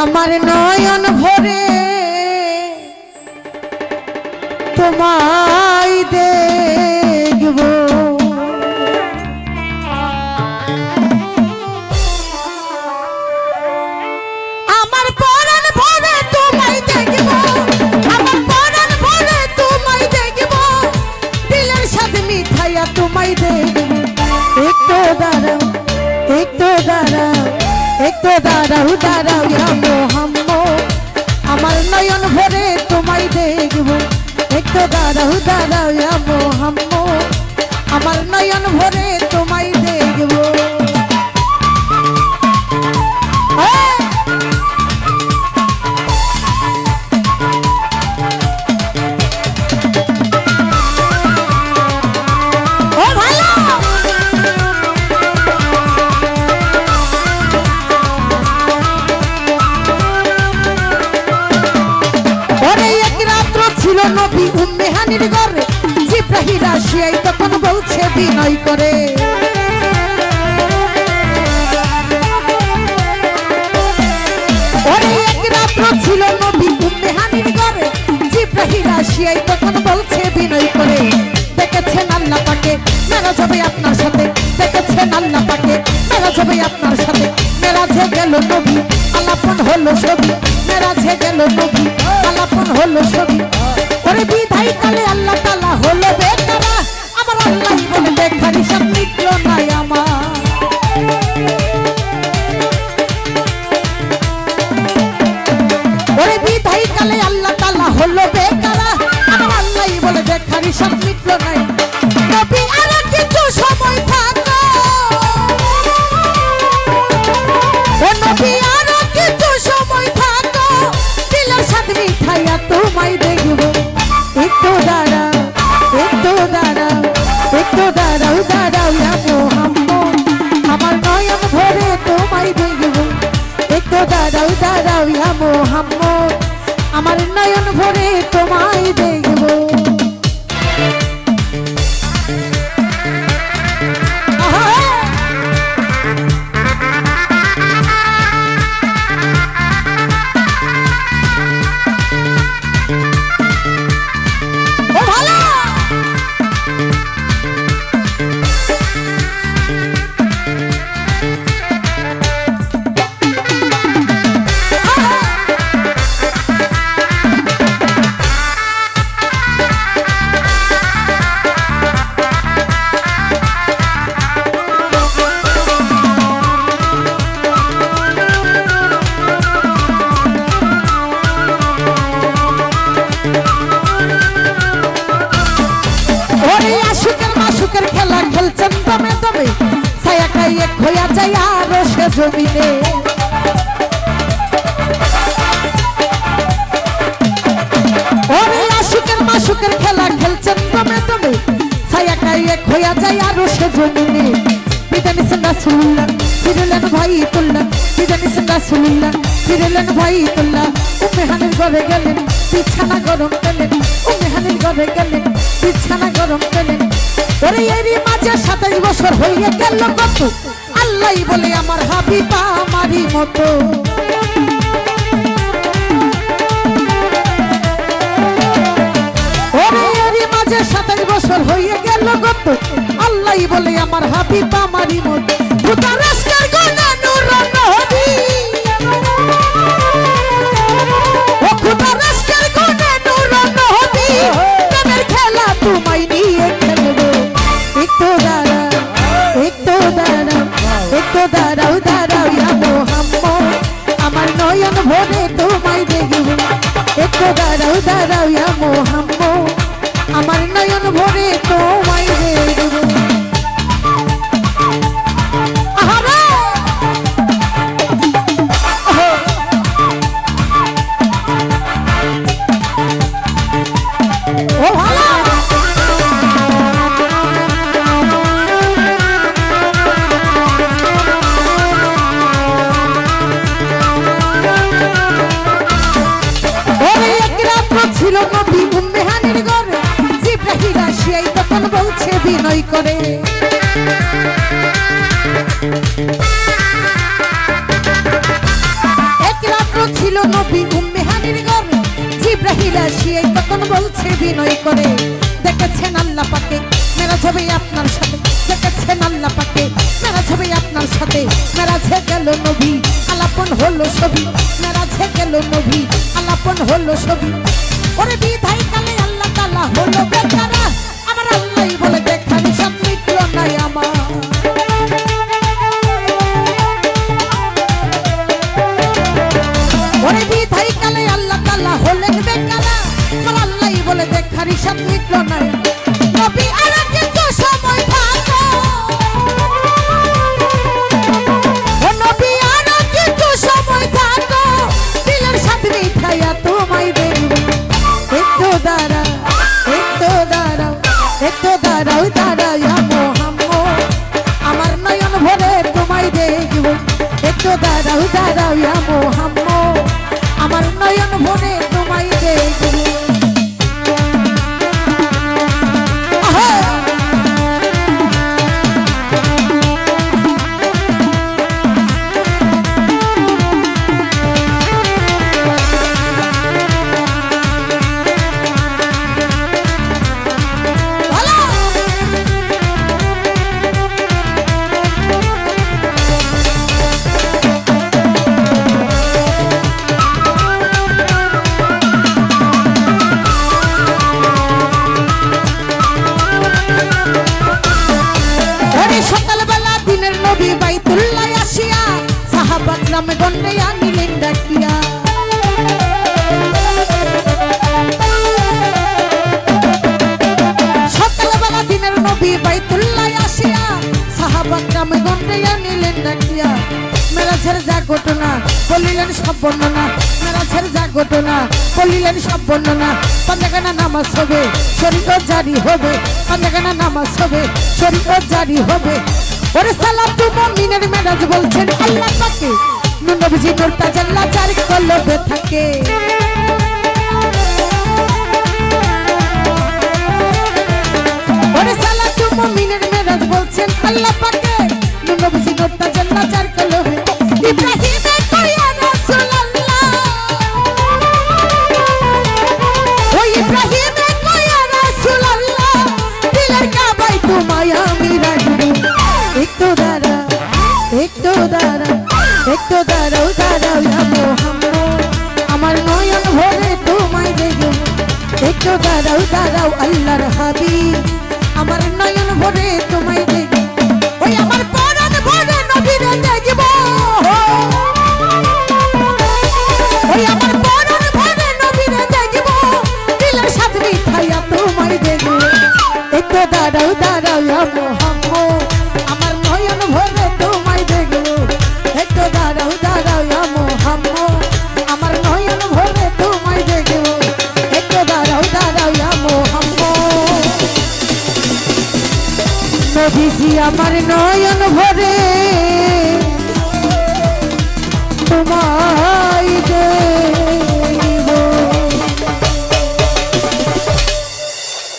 আমার নয়ন ভরে তোমায় দাঁড়াও দাঁড়াও ইয়া হামো আমার নয়ন ভরে তোমায় দেখব। একটু দাঁড়াও দাঁড়াও ইয়া হামো আমার নয়ন ভরে ছিল নবী উম্মে হানির ঘরে। জিব্রাহিল আসিয়াই তখন বলছে, বিনয় করে। ছিল নবী উম্মে হানির ঘরে। জিব্রাহিল আসিয়াই তখন বলছে, বিনয় করে। দেখেছেন আল্লাহ পাকে মেরা যাবে আপনার সাথে। দেখেছেন আল্লাহ পাকে মেরা যাবে আপনার সাথে। মেরাজে গেল নবী, আলাপন হলো ছবি। মেরাজে গেল নবী, আলাপন হলো ছবি। বিধাই কালে আল্লাহ তালা হলো বেকারা। আমার আল্লাহ বলে দেখার হিসাব মিটল নাই আমার। ওরে বিধাই কালে আল্লাহ তালা হলো বেকারা। আমার আল্লাহ তোমায় দেখব। একটু দাঁড়াও একটু দাঁড়াও একটু দাঁড়াও দাঁড়াও মোহাম্মদ আমার নয়ন ভরে তোমায় দেখব। একটু দাঁড়াও দাঁড়াও মোহাম্মদ আমার নয়ন ভরে তোমায় দেখব। জমিনে। আশুকের মাসুকের খেলা খেলছেন দমে দমে। ছায়া খাইয়ে খোয়া যায় আরও সে জমিনে। বিদানি সঙ্গা সুল্লাহ ফিরলেন ভাই তুল্লাহ বিদানি সঙ্গা সুল্লাহ ফিরলেন ভাই তুল্লাহ উমেহানের ঘরে গেলেন, বিছানা গরম পেলেন। উমেহানের ঘরে গেলেন, বিছানা গরম পেলেন। ওরে এরই মাঝে সাতাশ বছর হইয়া গেল কত? আল্লাহ বলে আমার হাবিবা আমারই মতো। মাঝে সাতাশ বছর হয়ে গেল গত আল্লাহ বলে আমার হাবিবা আমারই মতো। নয়ন ভরে তোমায় দেখব। একটু দাঁড়াও দাঁড়াও মোহাম্ম আমার নয়ন ভরে তোমায় অভিনয় করে। এক রাত্র ছিল নবী উম্মেহানির গর্ব জিব্রাহিল আসিয়ে তখন বলছে বিনয় করে। দেখেছেন আল্লাহ পাকে? মেরা ছবি আপনার সাথে। দেখেছেন আল্লাহ পাকে? মেরা ছবি আপনার সাথে। মেরা ছে গেল নবী, আলাপন হলো ছবি। মেরা ছে গেল নবী, আলাপন হলো ছবি। ওরে বিধায় কালে আল্লাহ দাঁড়াও দাঁড়াইয়া মোহাম্মদ, আমার নয়ন ভরে তোমায় দেখব। একটু দাঁড়াও দাঁড়াও ইয়া মোহাম্মদ, আমার নয়ন ভরে তোমায় দেখব। গন্ডে আনিলেন ডাকিয়া সকালবেলা দিনের নবী বাইতুল্লাহ আসিয়া সাহাবাত নামে গন্ডে আনিলেন ডাকিয়া মেরাজের যা ঘটনা বলিলেন সব বর্ণনা মেরাজের যা ঘটনা বলিলেন সব বর্ণনা পাঞ্জাগানা নামাজ হবে শরীর জারি হবে পাঞ্জাগানা নামাজ হবে শরীর জারি হবে ওরে সালাম তু মুমিনের মেরাজ বলছেন আল্লাহ পাকে নবীজি নূর তাজাল্লা চার কলবে থাকে। ওরে সালা তুমি মিনের মেরাজ বলছেন, আল্লাহ পাকে। নবীজি নূর তাজাল্লা জারি একটু দাঁড়াও দাঁড়াও, আল্লাহর হাবি আমার নয়ন ভরে তোমায় দেখি। ওই আমার পরাণ ভরে নবীরে দেখব। ওই আমার পরাণ ভরে নবীরে দেখব। দিলের সাথে মিঠাইয়া তোমায় দেখব। একটু দাঁড়াও দাঁড়াও নবীজি আমার নয়ন ভরে। তোমার